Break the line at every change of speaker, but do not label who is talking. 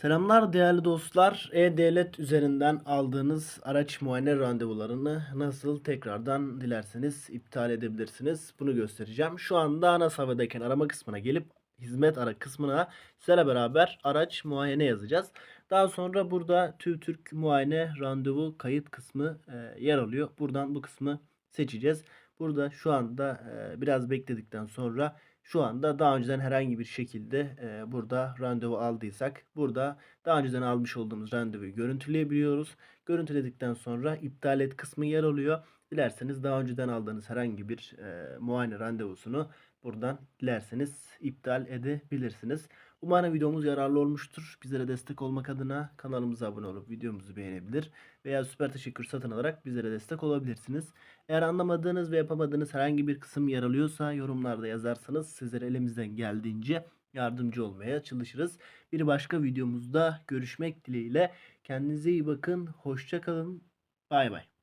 Selamlar değerli dostlar. E-Devlet üzerinden aldığınız araç muayene randevularını nasıl tekrardan dilerseniz iptal edebilirsiniz. Bunu göstereceğim. Şu anda ana sayfadayken arama kısmına gelip hizmet ara kısmına sizlerle beraber araç muayene yazacağız. Daha sonra burada TÜVTÜRK muayene randevu kayıt kısmı e, yer alıyor. Buradan bu kısmı seçeceğiz. Burada şu anda e, biraz bekledikten sonra şu anda daha önceden herhangi bir şekilde e, burada randevu aldıysak burada daha önceden almış olduğumuz randevuyu görüntüleyebiliyoruz. Görüntüledikten sonra iptal et kısmı yer alıyor. Dilerseniz daha önceden aldığınız herhangi bir e, muayene randevusunu buradan dilerseniz iptal edebilirsiniz. Umarım videomuz yararlı olmuştur. Bizlere destek olmak adına kanalımıza abone olup videomuzu beğenebilir veya süper teşekkür satın alarak bizlere destek olabilirsiniz. Eğer anlamadığınız ve yapamadığınız herhangi bir kısım yer alıyorsa yorumlarda yazarsanız sizlere elimizden geldiğince yardımcı olmaya çalışırız. Bir başka videomuzda görüşmek dileğiyle. Kendinize iyi bakın. Hoşça kalın. Bay bay.